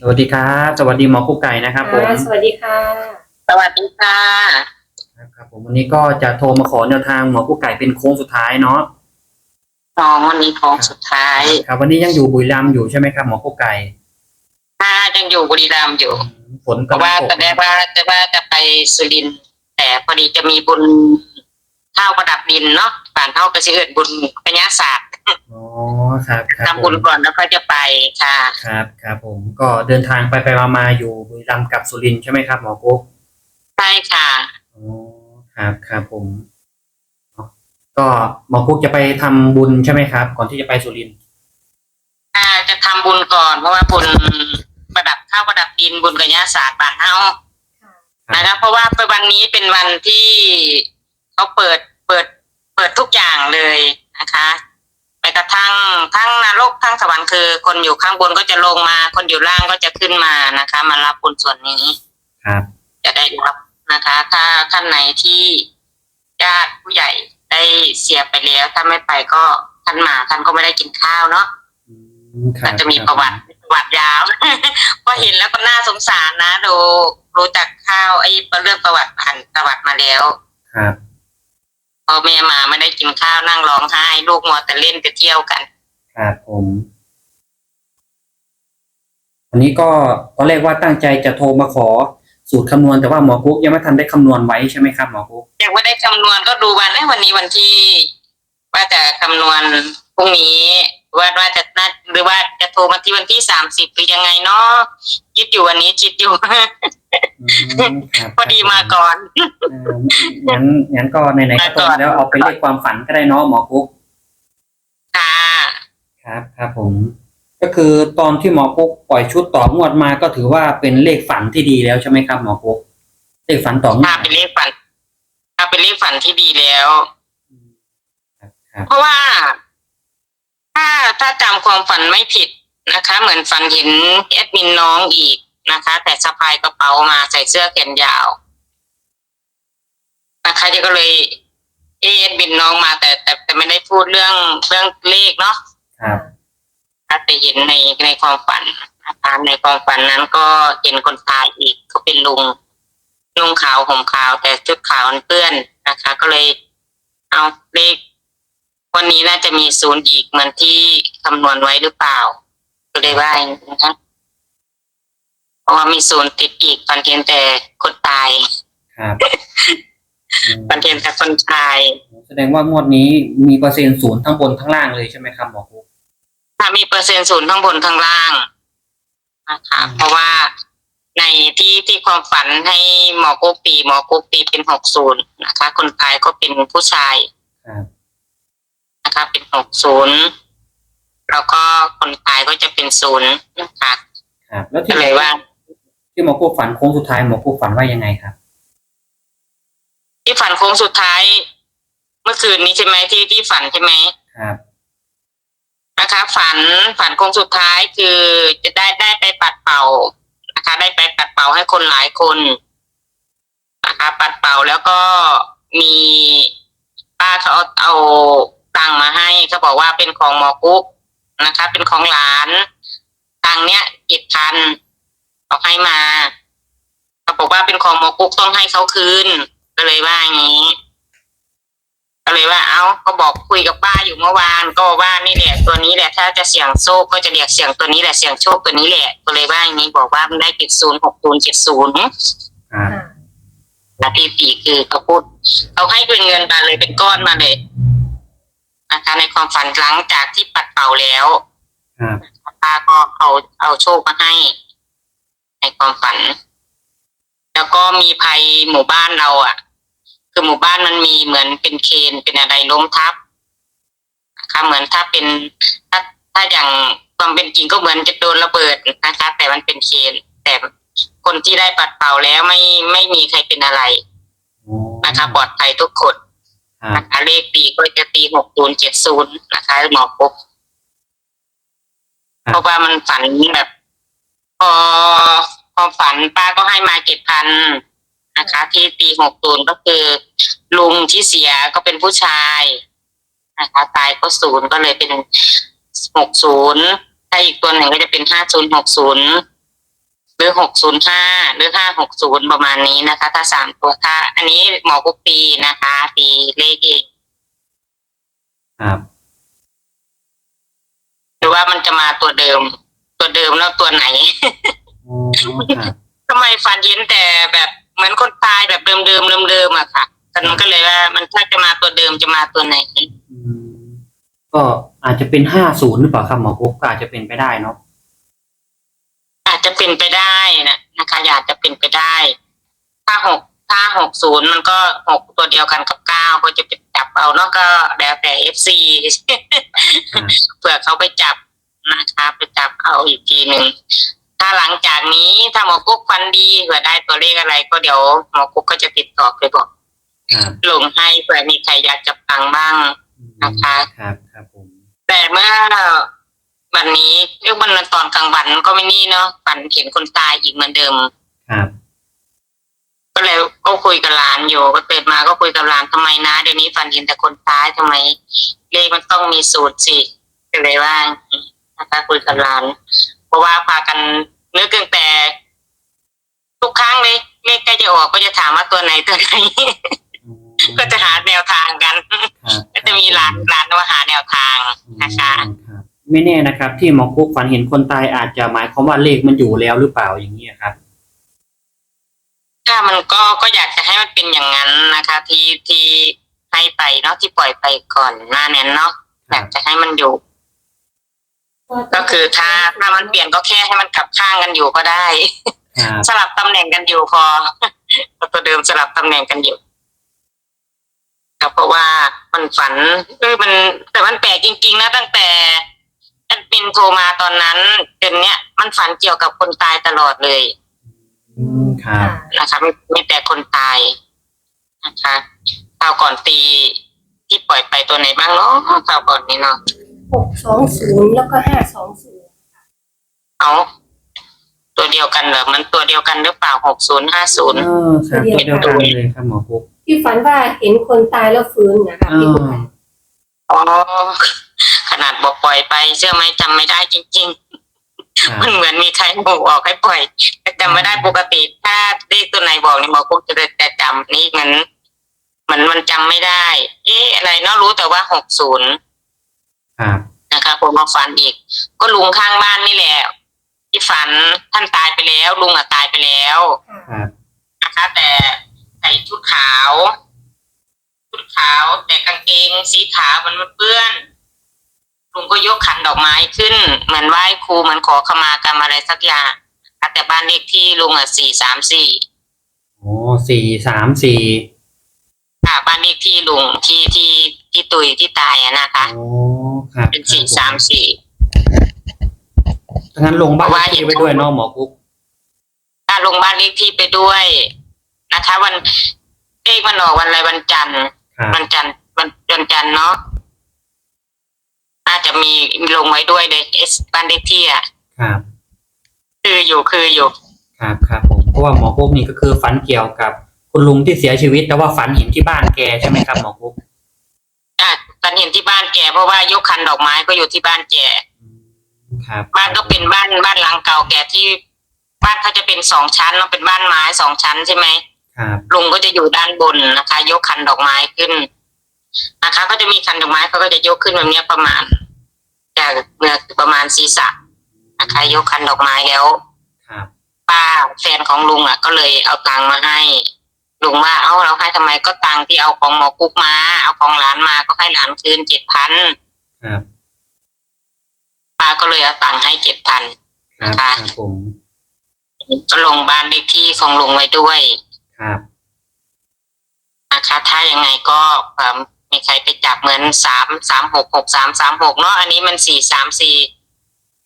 สวัสดีครับ สวัสดีหมอกุ๊กไก่นะครับผมค่ะสวัสดีค่ะ สวัสดีค่ะครับผมวันนี้ก็จะโทรมาขอแนวทางหมอกุ๊กไก่เป็นโค้งสุดท้ายเนาะน้องวันนี้โค้งสุดท้าย ครับ วันนี้ยังอยู่บุรีรัมย์อยู่ใช่ไหมครับหมอกุ๊กไก่ถ้ายังอยู่บุรีรัมย์อยู่ฝนเพก็ราะว่าตกตอนแรกว่าจะว่าจะไปสุรินทร์แต่พอดีจะมีบุญข้าวประดับดินเนาะผ่านเท่ากระเชื่อบุญปัญญาศาสตร์อ๋อ ครับครับผทำบุญมก่อนแล้วก็จะไปค่ะ ครับครับผมก็เดินทางไปไปมามาอยู่บุรีรัมย์กับสุรินทร์ใช่ไหมครับหมอกุ๊ก ใช่ค่ะ อ๋อครับครับผมก็หมอกุ๊กจะไปทำบุญใช่ไหมครับ ก่อนที่จะไปสุรินทร์ถ้าจะทำบุญก่อน เพราะว่าบุญประดับข้าวประดับดินบุญกัญญาศาสตร์บ้านเฮานะครับเพราะว่าวันนี้เป็นวันที่เขาเปิดเปิดเปิดทุกอย่างเลยนะคะไปกระ ทั่งทั้งนรกทั้งสวรรค์คือ คนอยู่ข้างบนก็จะลงมา คนอยู่ล่างก็จะขึ้นมานะคะ มารับบุญส่วนนี้ ครับ จะได้รับนะคะ ถ้าท่านไหนที่ญาติผู้ใหญ่ได้เสียไปแล้ว ถ้าไม่ไปก็ท่านมาท่านก็ไม่ได้กินข้าวเนาะอืมครัอาบจจะมีประวัติประวัติยาวพอเห็นแล้วก็น่าสงสารนะดูรู้จักข้าวไอ้เรื่องประวัติผ่านประวัติมาแล้ว ครับพอแม่มาไม่ได้กินข้าวนั่งร้องไห้ ลูกมัวแต่เล่นไปเที่ยวกัน ครับผมอันนี้ก็ตอนแรกว่าตั้งใจจะโทรมาขอสูตรคำนวณแต่ว่าหมอกุ๊กยังไม่ทันได้คำนวณไว้ใช่ไหมครับหมอกุ๊กยังไม่ได้คำนวณก็ดูวันเอ้ยวันนี้วันที่ ว่าจะคำนวณพรุ่งนี้ว่าว่าจะนัดหรือว่าจะโทรมาที่วันที่สามสิบหรือยังไงเนาะคิดอยู่วันนี้คิดอยู่อืมครับพอดีมาก่อนเอองั้นงั้นก็ไหนๆก็โทรมาแล้วเอาไปเลขความฝันก็ได้เนาะหมอกุ๊กค่ะ ครับครับผม ก็คือตอนที่หมอกุ๊กปล่อยชุดต่องวดมาก็ถือว่าเป็นเลขฝันที่ดีแล้วใช่ไหมครับหมอกุ๊กเลขฝันต่องวถ้าดเป็นเลขฝัน ถ้าเป็นเลขฝันที่ดีแล้ว ครับครับเพราะว่า ถ้าถ้าจำความฝันไม่ผิดนะคะ เหมือนฝันเห็นแอดมินน้องอีกนะคะ แต่สะพายกระเป๋ามาใส่เสื้อแขนยาวนะคะจะก็เลยเอะแอดมินน้องมาแต่แต่แต่ไม่ได้พูดเรื่องเรื่องเลขเนาะ ครับแต่เห็นในในความฝันนะคะในความฝันนั้นก็เห็นคนตายอีกเขาเป็นลุงลุงขาวห่มขาวแต่ชุดขาวมันเปื้อนนะคะ ก็เลยเอาเลขวันนี้น่าจะมีศูนย์อีกเหมือนที่คำนวณไว้หรือเปล่า ก็เลยว่าอย่างนี้นะคะเพราะว่ามีศูนย์ติดอีกฟันเทียนแต่คนตายครับอืมฟันเทียนแต่คนตาย แสดงว่างวดนี้มีเปอร์เซ็นต์ศูนย์ทั้งบนทั้งล่างเลยใช่ไหมครับหมอกุ๊ก ถ้ามีเปอร์เซ็นต์ศูนย์ข้างบนข้างล่างนะคะอืมเพราะว่าในที่ที่ความฝันให้หมอกุ๊กตีหมอกุ๊กตีเป็นหกศูนย์นะคะ คนตายก็เป็นผู้ชายครับนะคะ เป็นหกศูนย์แล้วก็คนตายก็จะเป็นศูนย์นะคะครับแล้วก็ที่เลยว่า ที่หมอกุ๊กฝันโค้งสุดท้ายหมอกุ๊กฝันว่ายังไงครับ ที่ฝันโค้งสุดท้าย เมื่อคืนนี้ใช่ไหมที่ที่ฝันใช่ไหมครับ นะคะ ฝันฝันคงสุดท้ายคือจะได้ได้ไปปัดเป่านะคะ ได้ไปปัดเป่าให้คนหลายคนนะคะ ปัดเป่าแล้วก็มีป้าเขาเอาตังมาให้เขาบอกว่าเป็นของหมอกุ๊กนะคะ เป็นของหลานตังเนี้ยเจ็ดพันเอาให้มาเขาบอกว่าเป็นของหมอกุ๊กต้องให้เขาคืนก็เลยว่าอย่างนี้ ก็เลยว่า เอ้าก็บอกคุยกับป้าอยู่เมื่อวาน ก็ว่านี่แหละตัวนี้แหละ ถ้าจะเสี่ยงโชคก็จะเรียกเสี่ยงตัวนี้แหละเสี่ยงโชคตัวนี้แหละ ก็เลยว่าอย่างนี้บอกว่ามันได้เจ็ดศูนย์หกศูนย์เจ็ดศูนย์ครับค่ะนาทีสี่คือเขาพูดเขาให้เป็นเงินมาเลยเป็นก้อนมาเลยนะคะในความฝันหลังจากที่ปัดเป่าแล้วครับป้าก็เอาเอาโชคมาให้ ในความฝัน แล้วก็มีภัยหมู่บ้านเรา อะ คือหมู่บ้านมันมีเหมือนเป็นเคนเป็นอะไรล้มทับนะคะเหมือนถ้าเป็นถ้าถ้าอย่างความเป็นจริงก็เหมือนจะโดนระเบิดนะคะ แต่มันเป็นเคนแต่คนที่ได้ปัดเป่าแล้วไม่ไม่มีใครเป็นอะไรอ๋อนะคะปลอดภัยทุกคนครับนะคะเลขตีก็จะตีหกศูนย์เจ็ดศูนย์นะคะหมอปุ๊บเพราะว่ามันฝันแบบพอพอฝันป้าก็ให้มาเจ็ดพัน นะคะที่ปีหกศูนย์ก็คือ ลุงที่เสียก็เป็นผู้ชายนะคะตายก็ศูนย์ก็เลยเป็นหกศูนย์ถ้าอีกตัวหนึ่งก็จะเป็นห้าศูนย์หกศูนย์หรือหกศูนย์ห้าหรือห้าหกศูนย์ประมาณนี้นะคะ ถ้าสามตัวถ้า อันนี้หมอกุ๊กตีนะคะตีเลขเองครับหรือว่ามันจะมาตัวเดิม ตัวเดิมแล้วตัวไหนอ๋อครับทำไมฝันเย็นแต่แบบ เหมือนคนตายแบบเดิมเดิมเดิมเดิมๆอะค่ะแต่มันก็เลยว่า มันถ้าจะมาตัวเดิมจะมาตัวไหนอืมก็อาจจะเป็นห้าศูนย์หรือเปล่าครับหมอกุ๊กก็อาจจะเป็นไปได้เนาะอาจจะเป็นไปได้นะนะคะอาจจะเป็นไปได้ ถ้าหกถ้าหกศูนย์มันก็หกตัวเดียวกันกับเก้าก็จะไปจับเอาเนาะก็แล้วแต่เอฟซีครับเผื่อเขาไปจับนะคะไปจับเอาอีกทีหนึ่งถ้า หลังจากนี้ถ้าหมอกุ๊กฟันดีเผื่อได้ตัวเลขอะไร ก็เดี๋ยวหมอกุ๊กก็จะติดต่อไปบอกครับลงให้เผื่อมีใครอยากจะฟังบ้าง นะคะ ครับ ครับผม แต่เมื่อวันนี้เรื่องวันตอนกลางวันก็ไม่นี่เนาะฝันเห็นคนตายอีกเหมือนเดิม ครับ ก็เลยก็คุยกับหลานอยู่ก็เปิดมาก็คุยกับหลานทำไมนะเดี๋ยวนี้ฝันเห็นแต่คนตายทำไม เลขมันต้องมีสูตรสิก็เลยว่านะคะคุยกับหลาน เพราะว่าพากัน นึกตั้งแต่ ทุกครั้งเลยเลขใกล้จะออกก็จะถามว่าตัวไหนตัวไหนอ๋อก็จะหาแนวทางกัน ครับก็จะมีหลานหลานว่าหาแนวทางนะคะอืมครับ ไม่แน่นะครับ ที่หมอกุ๊กฝันเห็นคนตายอาจจะหมายความว่าเลขมันอยู่แล้วหรือเปล่าอย่างนี้ยครับ ถ้ามันก็ก็อยากจะให้มันเป็นอย่างนั้นนะคะ ที่ที่ให้ไปเนาะที่ปล่อยไปก่อนหน้านั้นเนาะคอรัยาบกจะให้มันอยู่ ก็คือถ้าถ้ามันเปลี่ยนก็แค่ให้มันกลับข้างกันอยู่ก็ได้ครับสลับตำแหน่งกันอยู่พอตัวเดิมสลับตำแหน่งกันอยู่ครับเพราะว่ามันฝันเออมันแต่มันแปลกจริง ๆ นะ ตั้งแต่แอดมินโทรมาตอนนั้นจนเนี้ยมันฝันเกี่ยวกับคนตายตลอดเลยอืมครับนะคะไม่ไม่แต่คนตายนะคะคราวก่อนตีที่ปล่อยไปตัวไหนบ้างเนาะคราวก่อนนี้เนาะ หกสองศูนย์แล้วก็ห้าสองศูนย์เอาตัวเดียวกันเหรอมันตัวเดียวกันหรือเปล่าหกศูนย์ห้าศูนย์ เออครับตัวเดียวกันเลยครับหมอกุ๊กที่ฝันว่าเห็นคนตายแล้วฟื้นนะคะเอพี่อกุ๊กไก่อ๋อขนาดบอกปล่อยไปเชื่อไหมจำไม่ได้จริงครับๆมันเหมือนมีใครบอกให้ปล่อยแต่จำไม่ได้ปกติถ้าเลขตัวไหนบอกนี่บอกคงจะได้แต่จำนี่เหมือนเหมือนมันจำไม่ได้ เอ๊ะอะไรเนาะรู้แต่ว่าหกศูนย์ ครับนะคะผมมาฝันอีก ก็ลุงข้างบ้านนี่แหละที่ฝันท่านตายไปแล้ว ลุงอะตายไปแล้วค่ะครับนะคะ แต่ใส่ชุดขาวชุดขาว แต่กางเกงสีขาวมันมันเปื้อนลุงก็ยกขันดอกไม้ขึ้น เหมือนไหว้ครูเหมือนขอขมากรรมอะไรสักอย่างนะคะแต่บ้านเลขที่ลุงอะสี่สามสี่โอ้สี่สามสี่ค่ะบ้านเลขที่ลุงที่ที่ ที่ตุยที่ตายอะนะคะโอ้ครับเป็นสี่สามสี่ ถ้างั้นลงบ้านเลขที่ไปด้วยเนาะหมอกุ๊กถ้าลงบ้านเลขที่ไปด้วยนะคะ วันเลขมันออกวันอะไรวันจันทร์ ครับวันจันทร์วันวันจันทร์เนาะน่าจะมีลงไว้ด้วยเลยเอสบ้านเลขที่อะครับ คืออยู่คืออยู่ครับครับผมเพราะว่าหมอกุ๊กนี่ก็คือฝันเกี่ยวกับ คุณลุงที่เสียชีวิตแต่ว่าฝันเห็นที่บ้านแกใช่ไหมครับหมอกุ๊ก อะตอนเห็นที่บ้านแกเพราะว่ายกคันดอกไม้ก็อยู่ที่บ้านแกอืมครับบ้านก็เป็นบ้านบ้านหลังเก่าแกที่บ้านเขาจะเป็นสองชั้นเนาะเป็นบ้านไม้สองชั้นใช่ไหมครับลุงก็จะอยู่ด้านบนนะคะ ยกคันดอกไม้ขึ้นนะคะ ก็จะมีคันดอกไม้เขาก็จะยกขึ้นแบบเนี้ยประมาณจากเนื้อประมาณศีรษะนะคะยกคันดอกไม้แล้ว ครับ ป้าแฟนของลุงอะ ก็เลยเอาตังค์มาให้ ลุงว่าเอ้าเราให้ทำไมก็ตังค์ที่เอาของหมอกุ๊กมา เอาของหลานมาก็ให้หลานคืนเจ็ดพันครับป้าก็เลยเอาตังค์ให้เจ็ดพันครับครับผมก็ลงบ้านเลขที่ของลุงไว้ด้วยครับนะคะถ้ายังไงก็เอิ่มมีใครไปจับเหมือนสามสามหกหกสามสามหกเนาะอันนี้มันสี่สามสี่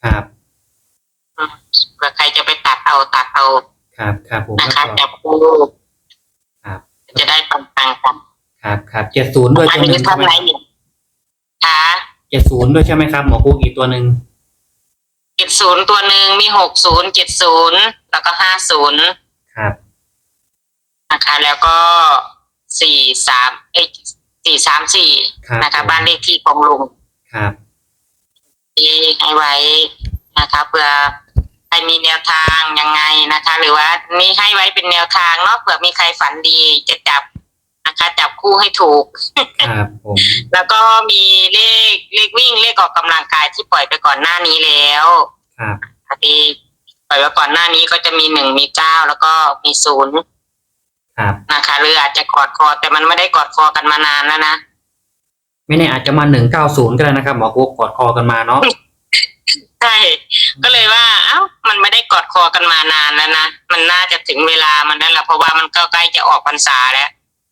ครับเผื่อใครจะไปตัดเอาตัดเอา ครับครับผมนะแล้วคะก็จับคู่ครับ จะได้ปังปังๆกันครับครับเจ็ดศูนย์ด้วยอันตัวหนี้นึ่งใช่ทำไหมไรอยู่คะเจ็ดศูนย์ด้วยใช่ไหมครับหมอกุ๊กอีกตัวหนึ่งเจ็ดศูนย์ตัวหนึ่งมีหกศูนย์เจ็ดศูนย์แล้วก็ห้าศูนย์ครับนะคะแล้วก็สี่สามเอ้สี่สามสี่ครับนะคะผมบ้านเลขที่ของลุง ครับ ที่ให้ไว้นะคะเพื่อ รมีแนวทางยังไงนะคะ หรือว่านี่ให้ไว้เป็นแนวทางเนาะเผื่อมีใครฝันดีจะจับนะคะจับคู่ให้ถูก ครับผมแล้วก็มีเลขเลขวิ่งเลขออกกำลังกายที่ปล่อยไปก่อนหน้านี้แล้วครับที่ปล่อยไปก่อนหน้านี้ก็จะมีหนึ่งมีเก้าแล้วก็มีศูนย์ครับนะคะหรืออาจจะกอดคอแต่มันไม่ได้กอดคอกันมานานแล้วนะไม่แน่อาจจะมาหนึ่งเก้าศูนย์ก็ได้นะครับหมอกุ๊กกอดคอกันมาเนาะ ใช่ ก็เลยว่า เอ้า มันไม่ได้กอดคอกันมานานแล้วนะ มันน่าจะถึงเวลามันแล้วล่ะเพราะว่ามันก็ใกล้จะออกพรรษาแล้ว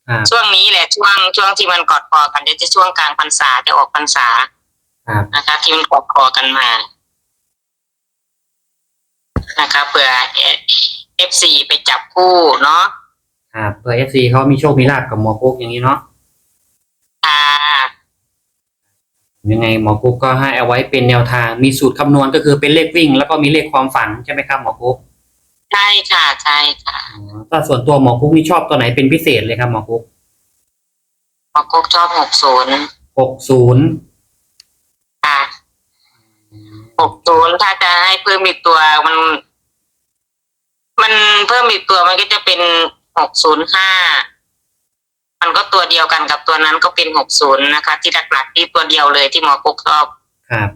ครับช่วงนี้แหละช่วงช่วงที่มันกอดคอกันเดี๋ยวจะช่วงกลางพรรษาจะออกพรรษาครับ นะคะที่มันกอดคอกันมานะคะเผื่อเอฟซีไปจับคู่เนาะครับเผื่อเอฟซีเขามีโชคมีลาบกับหมอกุ๊กอย่างนี้เนาะ ค่ะ ยังไงหมอกุ๊กก็ให้เอาไว้เป็นแนวทาง มีสูตรคำนวณก็คือเป็นเลขวิ่ง แล้วก็มีเลขความฝันใช่ไหมครับหมอกุ๊กใช่ค่ะใช่ค่ะอ๋อถ้าส่วนตัวหมอกุ๊กนี่ชอบตัวไหนเป็นพิเศษเลยครับหมอกุ๊กพอกุ๊กชอบหกศูนย์หกศูนย์ค่ะหกศูนย์ถ้าจะให้เพิ่มอีกตัวมัน มันเพิ่มอีกตัวมันก็จะเป็นหกศูนย์ห้า มันก็ตัวเดียวกันกับตัวนั้นก็เป็นหกศูนย์นะคะ ที่หลักๆที่ตัวเดียวเลยที่หมอกุ๊กชอบครับ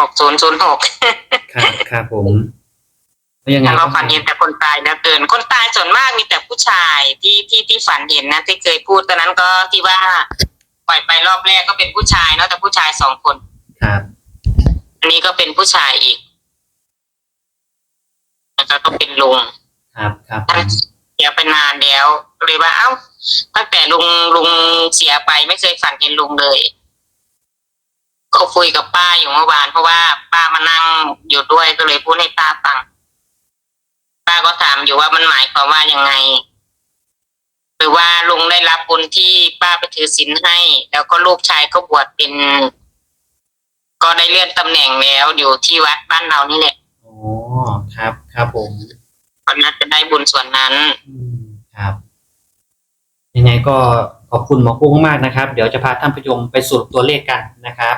หกศูนย์ศูนย์หกครับครับผมแล้วยังไงแล้วก็ฝันเห็นแต่คนตายนะเกิน คนตายส่วนมากมีแต่ผู้ชายที่ที่ที่ฝันเห็นนะที่เคยพูดตอนนั้นก็ที่ว่าปล่อยไปรอบแรกก็เป็นผู้ชายเนาะแต่ผู้ชายสองคนครับอันนี้ก็เป็นผู้ชายอีกแล้วก็เป็นลุงครับครับผท่านมเสียไปนานแล้วเลยว่าเอ้าตั้งแต่ลุงลุงเสียไปไม่เคยฝันเห็นลุงเลย ก็คุยกับป้าอยู่เมื่อวาน เพราะว่าป้ามานั่งอยู่ด้วยก็เลยพูดให้ป้าฟัง ป้าก็ถามอยู่ว่ามันหมายความว่ายังไงหรือว่าลุงได้รับบุญที่ป้าไปถือศีลให้ แล้วก็ลูกชายก็บวชเป็น ก็ได้เลื่อนตำแหน่งแล้วอยู่ที่วัดบ้านเรานี่แหละอ๋อครับ ครับผม ก็น่าจะได้บุญส่วนนั้น อืมครับ ยังไงก็ขอบคุณหมอกุ๊กมากๆนะครับ เดี๋ยวจะพาท่านผู้ชมไปสรุปตัวเลขกันนะครับ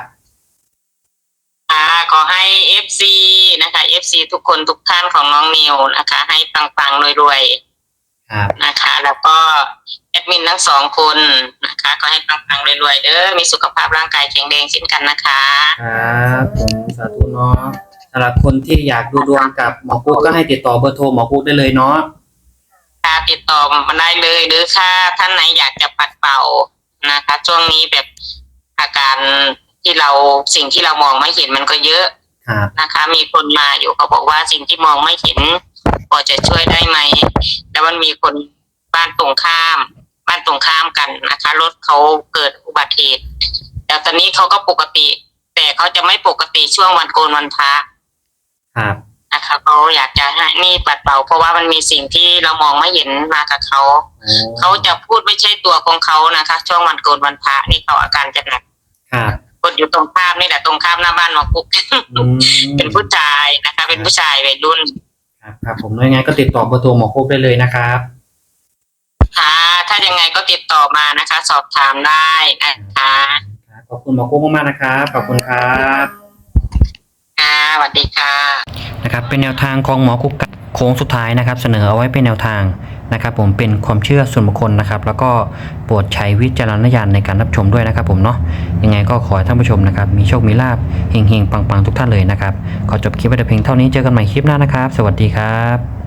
ค่ะขอให้เอฟซีนะคะเอฟซีทุกคนทุกท่านของน้องนิวนะคะ ให้ปังๆรวยครับ ๆนะคะ แล้วก็แอดมินทั้งสองคนนะคะก็ให้ปังๆรวยๆเด้อมีสุขภาพร่างกายแข็งแรงเช่นกันนะคะ ครับผมสาธุเนาะสำหรับคนที่อยากดูดวงกับหมอกุ๊กก็ให้ติดต่อเบอร์โทรหมอกุ๊กได้เลยเนาะค่ะติดต่อมาได้เลยหรือค่ะท่านไหนอยากจะปัดเป่านะคะ ช่วงนี้แบบอาการที่เราสิ่งที่เรามองไม่เห็นมันก็เยอะครับนะคะ มีคนมาอยู่เขาบอกว่าสิ่งที่มองไม่เห็นพอจะช่วยได้ไหมแล้วมันมีคนบ้านตรงข้าม บ้านตรงข้ามกันนะคะรถเขาเกิดอุบัติเหตุแต่ตอนนี้เขาก็ปกติ แต่เขาจะไม่ปกติช่วงวันโกนวันพระ ครับนะคะเขาอยากจะให้นี่ปัดเป่า เพราะว่ามันมีสิ่งที่เรามองไม่เห็นมากับเขาโอ้เขาจะพูดไม่ใช่ตัวของเขานะคะ ช่วงวันโกนวันพระนี่เขาอาการจะหนักครับคนอยู่ตรงข้ามนี่แหละตรงข้ามหน้าบ้านหมอปุ๊ก อืมเป็นผู้ชายนะคะ เป็นผู้ชายวัยรุ่นครับครับผมแล้วยังไงก็ติดต่อเบอร์โทรหมอกุ๊กได้เลยนะครับ ค่ะถ้ายังไงก็ติดต่อมานะคะ สอบถามได้นะคะ ครับขอบคุณหมอกุ๊กมากๆนะครับขอบคุณครับค่ะ สวัสดีค่ะนะครับเป็นแนวทางของหมอกุ๊กโค้งสุดท้ายนะครับ เสนอเอาไว้เป็นแนวทางนะครับ ผมเป็นความเชื่อส่วนบุคคลนะครับ แล้วก็โปรดใช้วิจารณญาณในการรับชมด้วยนะครับ ผมเนาะยังไงก็ขอให้ท่านผู้ชมนะครับ มีโชคมีลาภเฮงๆปังๆทุกท่านเลยนะครับขอจบคลิปไว้แต่เพียงเท่านี้เจอกันใหม่คลิปหน้านะครับ สวัสดีครับ